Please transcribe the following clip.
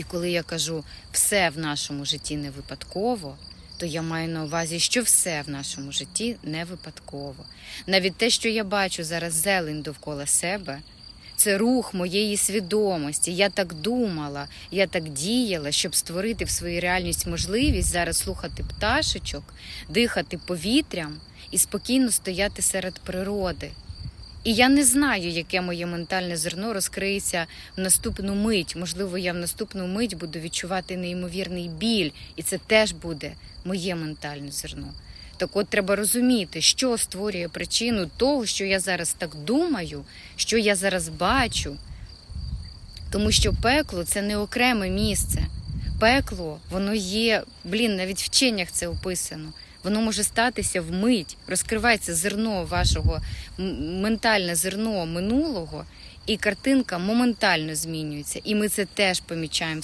І коли я кажу все в нашому житті не випадково, то я маю на увазі, що все в нашому житті не випадково. Навіть те, що я бачу зараз зелень довкола себе, це рух моєї свідомості. Я так думала, я так діяла, щоб створити в своїй реальність можливість зараз слухати пташечок, дихати повітрям і спокійно стояти серед природи. І я не знаю, яке моє ментальне зерно розкриється в наступну мить. Можливо, я в наступну мить буду відчувати неймовірний біль, і це теж буде моє ментальне зерно. Так от треба розуміти, що створює причину того, що я зараз так думаю, що я зараз бачу. Тому що пекло це не окреме місце. Пекло, воно є, блін, навіть в вченнях це описано. Воно може статися вмить, розкривається зерно вашого ментальне зерно минулого, і картинка моментально змінюється. І ми це теж помічаємо